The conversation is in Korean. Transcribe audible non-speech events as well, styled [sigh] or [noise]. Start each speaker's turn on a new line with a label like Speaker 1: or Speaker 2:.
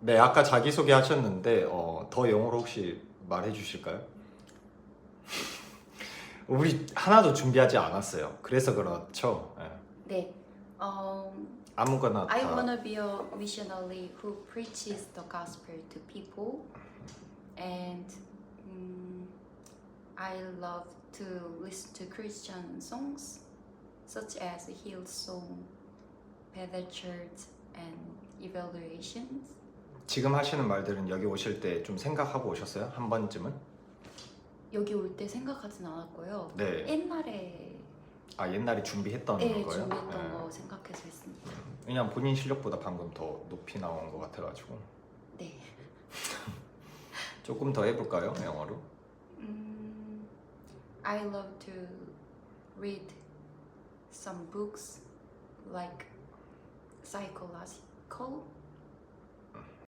Speaker 1: 네, 아까 자기소개 하셨는데 어, 더 영어로 혹시 말해 주실까요? 우리 하나도 준비하지 않았어요. 그래서 그렇죠. 예.
Speaker 2: 네. Um,
Speaker 1: 아무거나 다
Speaker 2: I wanna be a missionary who preaches the gospel to people, and mm, I love to listen to Christian songs, such as Hillsong, Better Church, and Evaluations.
Speaker 1: 지금 하시는 말들은 여기 오실 때 좀 생각하고 오셨어요? 한 번쯤은?
Speaker 2: 여기 올 때 생각하진 않았고요.
Speaker 1: 네.
Speaker 2: 옛날에
Speaker 1: 아 옛날에 준비했던
Speaker 2: 네,
Speaker 1: 거예요?
Speaker 2: 준비했던
Speaker 1: 네.
Speaker 2: 거 생각해서 했습니다.
Speaker 1: 왜냐면 본인 실력보다 방금 더 높이 나온 것 같아가지고
Speaker 2: 네. [laughs]
Speaker 1: 조금 더 해볼까요? 영어로?
Speaker 2: Mm, I love to read some books like psychological